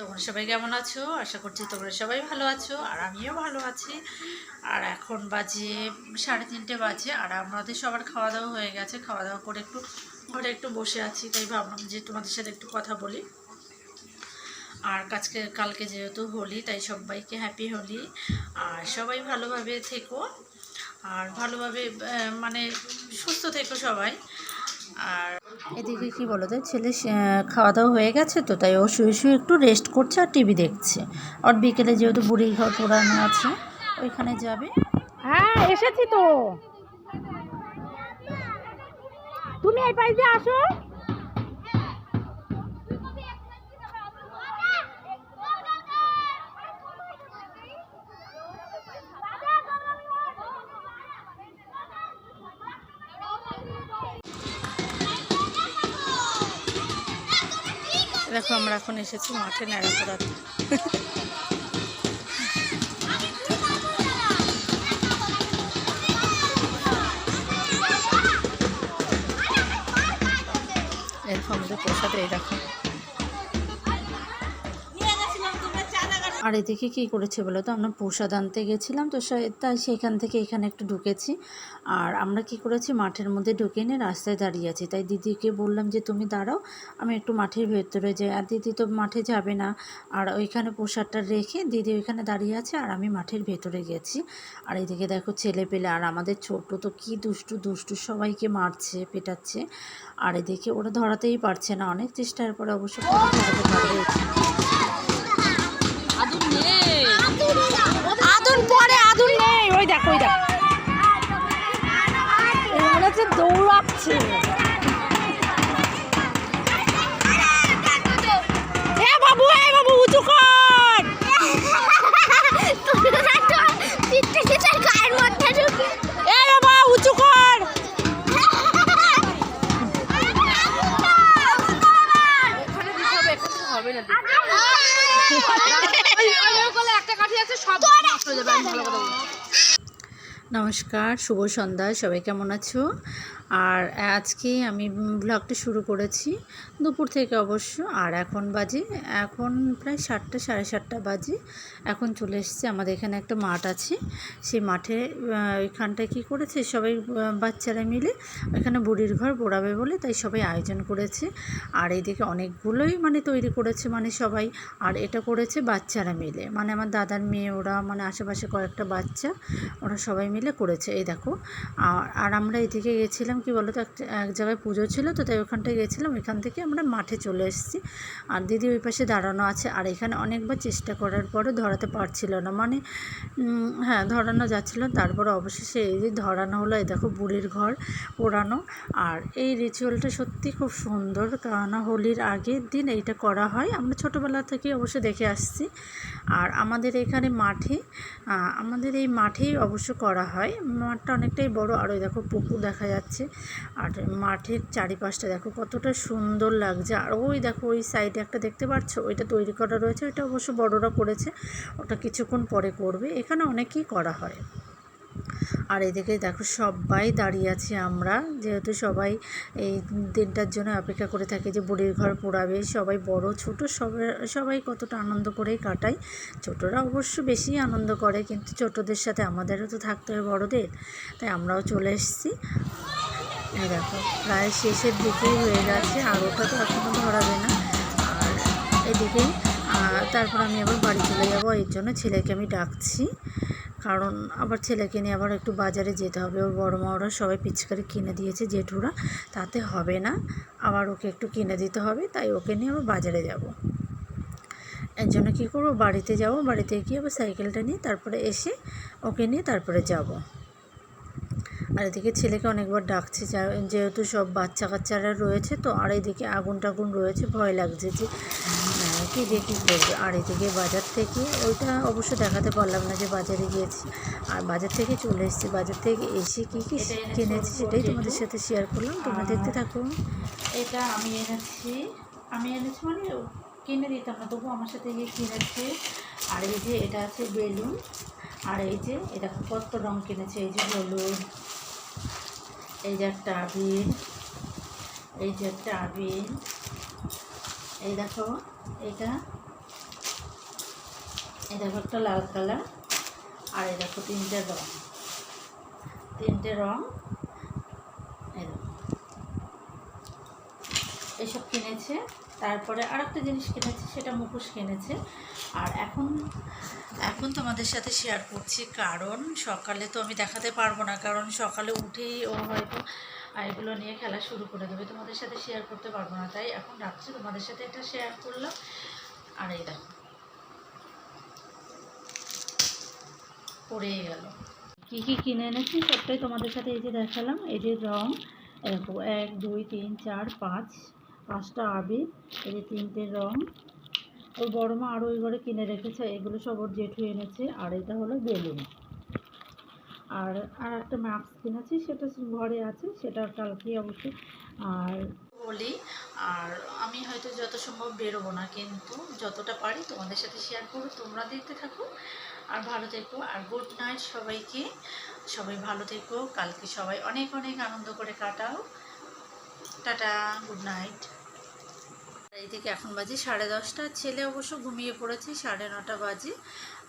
তোমরা সবাই কেমন আছো? আশা করছি তোমরা সবাই ভালো আছো আর আমিও ভালো আছি। আর এখন বাজে সাড়ে তিনটে বাজে আর আমাদের সবার খাওয়া দাওয়া হয়ে গেছে। খাওয়া দাওয়া করে একটু ঘরে একটু বসে আছি, তাই ভাবলাম যে তোমাদের সাথে একটু কথা বলি। আর কাজকে, কালকে যেহেতু হোলি, তাই সবাইকে হ্যাপি হোলি। আর সবাই ভালোভাবে থেকো। আর ভালোভাবে মানে সুস্থ থেকো সবাই। আর এদিকে কি বলো তো, ছেলে খাওয়া দাওয়া হয়ে গেছে তো, তাই ও শুয়ে শুয়ে একটু রেস্ট করছে আর টিভি দেখছে। আর বিকেলে যেহেতু বুড়ি ঘর পোড়ানো আছে, ওইখানে যাবে। হ্যাঁ এসেছি তো। তুমি এই পাশ দিয়ে আসো। দেখো আমরা এখন এসেছি মাঠে নেড়া পোড়াতে এরকম আমাদের প্রসাদ এই দেখো। আর এদিকে কী করেছে বলো তো? আমরা প্রসাদ আনতে গেছিলাম, তো তাই সেখান থেকে এখানে একটু ঢুকেছি। আর আমরা কি করেছি, মাঠের মধ্যে ঢুকে নিয়ে রাস্তায় দাঁড়িয়ে আছি। তাই দিদিকে বললাম যে, তুমি দাঁড়াও, আমি একটু মাঠের ভেতরে যাই। আর দিদি তো মাঠে যাবে না। আর ওইখানে প্রসাদটা রেখে দিদি ওইখানে দাঁড়িয়ে আছে, আর আমি মাঠের ভেতরে গেছি। আর এদিকে দেখো ছেলে পেলে, আর আমাদের ছোট তো কি দুষ্টু দুষ্টু, সবাইকে মারছে, পেটাচ্ছে। আর এদিকে ওরা ধরাতেই পারছে না, অনেক চেষ্টার পরে অবশ্য ধরাতে পারবে। আদুন পরে আদুন নেই। ওই দেখো ওই দেখো। মনে হচ্ছে দৌড়াচ্ছে। নমস্কার শুভ সন্ধ্যা সবাই কেমন আছো? আর আজকে আমি ব্লগটা শুরু করেছি দুপুর থেকে অবশ্য, আর এখন বাজে, এখন প্রায় সাতটা, সাড়ে সাতটা বাজে। এখন চলে এসেছে, আমাদের এখানে একটা মাঠ আছে। সেই মাঠে ওইখানটায় কী করেছে, সবাই বাচ্চারা মিলে ওইখানে বুড়ির ঘর পোড়াবে বলে তাই সবাই আয়োজন করেছে। আর এইদিকে অনেকগুলোই মানে তৈরি করেছে মানে সবাই, আর এটা করেছে বাচ্চারা মিলে। মানে আমার দাদার মেয়ে, ওরা মানে আশেপাশে কয়েকটা বাচ্চা, ওরা সবাই মিলে করেছে, এই দেখো। আর আর আমরা এদিকে গেছিলাম কি বলো তো একটা এক জায়গায় পুজো ছিল তো তাই ওখানটায় গেছিলাম। এখান থেকে আমরা মাঠে চলে এসেছি। আর দিদি ওই পাশে দাঁড়ানো আছে। আর এখানে অনেকবার চেষ্টা করার পরে ধরাতে পারছিল না। মানে হ্যাঁ ধরানো যাচ্ছিল। তারপরে অবশেষে এই যে ধরানো হলো, এই দেখো বুড়ির ঘর পোড়ানো। আর এই রিচুয়ালটা সত্যি খুব সুন্দর। কেননা হোলির আগের দিন এইটা করা হয়। আমরা ছোটোবেলা থেকে অবশ্য দেখে আসছি। আর আমাদের এখানে মাঠে আমাদের এই মাঠেই অবশ্য করা হয়। মাঠটা অনেকটাই বড়। আর ওই দেখো পুকুর দেখা যাচ্ছে। আর মাঠের চারিপাশটা দেখো কতটা সুন্দর লাগছে। আর ওই দেখো, ওই সাইডে একটা দেখতে পাচ্ছ? ওইটা তৈরি করা রয়েছে। ওইটা অবশ্য বড়রা করেছে। ওটা কিছুক্ষণ পরে করবে। এখানে অনেকেই করা হয়। আর এদিকে দেখো, সবাই দাঁড়িয়ে আছি আমরা। যেহেতু সবাই এই দিনটার জন্য অপেক্ষা করে থাকি যে বুড়ির ঘর পোড়াবে। সবাই বড়, ছোট সবাই সবাই কতটা আনন্দ করেই কাটায় ছোটরা অবশ্য বেশি আনন্দ করে, কিন্তু ছোটদের সাথে আমাদেরও তো থাকতে হয় বড়দের। তাই আমরাও চলে এসেছি। এই দেখো, প্রায় শেষের দিকেই হয়ে গেছে, আর ওটা তো এখনও ধরাবে না। আর এদিকে তারপর আমি আবার বাড়ি চলে যাব, এর জন্য ছেলেকে আমি ডাকছি। কারণ আবার ছেলেকে নিয়ে আবার একটু বাজারে যেতে হবে। ওর বড় মা, ওরা সবাই পিচকারি কিনে দিয়েছে জেঠুরা, তাতে হবে না। আবার ওকে একটু কিনে দিতে হবে, তাই ওকে নিয়ে আবার বাজারে যাব। এর জন্য কী করব? বাড়িতে যাব, বাড়িতে গিয়ে আবার সাইকেলটা নিয়ে তারপরে এসে ওকে নিয়ে তারপরে যাব। আর এদিকে ছেলেকে অনেকবার ডাকছি যেহেতু সব বাচ্চা কাচ্চারা রয়েছে তো আর এদিকে আগুন টাগুন রয়েছে ভয় লাগছে যে আহ, কি দিয়ে কী করবে? আর এদিকে বাজার থেকে ওইটা অবশ্য দেখাতে পারলাম না যে বাজারে গিয়েছি। আর বাজার থেকে চলে এসেছি বাজার থেকে এসে কী কী কিনেছি সেটাই তোমাদের সাথে শেয়ার করলাম। তোমরা দেখতে থাকো। এটা আমি এনেছি আমি এনেছি মানে কিনে দিতাম না তবু আমার সাথে গিয়ে কিনেছে। আর এই যে এটা আছে বেলুন আর এই যে এটা কত রং কিনেছে এই যে হলুদ এই যে একটা আবির, এই যে একটা আবির। এই দেখো, এটা। এই দেখো একটা লাল কালার, আর এই দেখো তিনটে রং। তিনটে রং। কিনেছে তারপরে আর একটা জিনিস কিনেছে সেটা মুখোশ কিনেছে। আর এখন এখন তোমাদের সাথে শেয়ার করছি কারণ সকালে তো আমি দেখাতে পারব না কারণ সকালে উঠেই ও হয়তো এগুলো নিয়ে খেলা শুরু করে দেবে। তোমাদের সাথে শেয়ার করতে পারব না তাই এখন রাত্রে তোমাদের সাথে এটা শেয়ার করলাম। আর এই দেখো পড়েই গেল। কী কী কিনে এনেছি সবটাই তোমাদের সাথে এই যে দেখালাম এই যে রং দেখো এক দুই তিন চার পাঁচ পাঁচটা আবির এই যে তিনটে রং। ওর বড় মা আরও ওই ঘরে কিনে রেখেছে, এগুলো সব ওর জেঠু এনেছে, আর এটা হলো বেলুন। আর আর একটা মাস্ক কিনেছি, সেটা ঘরে আছে, সেটা কালকেই অবশ্যই আর বলি, আর আমি হয়তো যত সম্ভব বেরোবো না, কিন্তু যতটা পারি তোমাদের সাথে শেয়ার করব, তোমরা দেখতে থাকো, আর ভালো থেকো, আর গুড নাইট সবাইকে। সবাই ভালো থেকো, কালকে সবাই অনেক অনেক আনন্দ করে কাটাও। টাটা গুড নাইট এইদিকে এখন বাজে সাড়ে দশটা। ছেলে অবশ্য ঘুমিয়ে পড়েছে, সাড়ে নটা বাজে।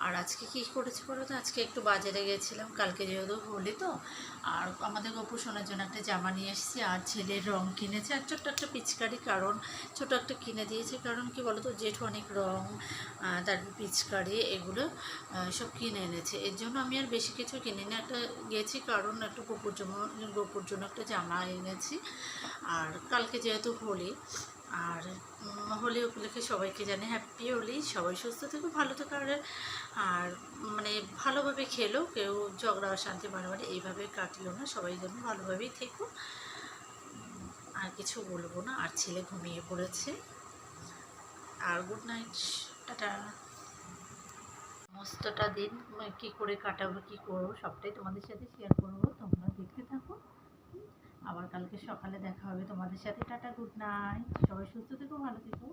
আর আজকে কী করেছি বলো তো? আজকে একটু বাজারে গেছিলাম, কালকে যেহেতু হোলি তো। আর আমাদের গপু শোনার জন্য একটা জামা নিয়ে এসেছি, আর ছেলের রং কিনেছে। আর ছোট্ট একটা পিচকারি কারণ ছোটো একটা কিনে দিয়েছে কারণ কি বলো তো, জেঠু অনেক রং তারপর পিচকারি এগুলো সব কিনে এনেছে। এর জন্য আমি আর বেশি কিছু কিনে কিনিনি। একটা গেছি কারণ একটু গপুর জন্য গপুর জন্য একটা জামা এনেছি। আর কালকে যেহেতু হোলি আর হোলি উপলক্ষে সবাইকে জানে হ্যাপি হোলি। সবাই সুস্থ থেকো, ভালো থেকো আর আর মানে ভালোভাবে খেলো, কেউ ঝগড়া অশান্তি বাড়াবাড়ি এইভাবে কাটিও না, সবাই যেন ভালোভাবেই থেকো। আর কিছু বলব না, আর ছেলে ঘুমিয়ে পড়েছে। আর গুড নাইট টাটা। সমস্তটা দিন, কী করে কাটাবো, কী করব, সবটাই তোমাদের সাথে শেয়ার করব, তোমরা দেখতে থাকো। আবার কালকে সকালে দেখা হবে। তোমাদের সাথে টাটা গুড নাইট সবাই সুস্থ থেকো, ভালো থেকো।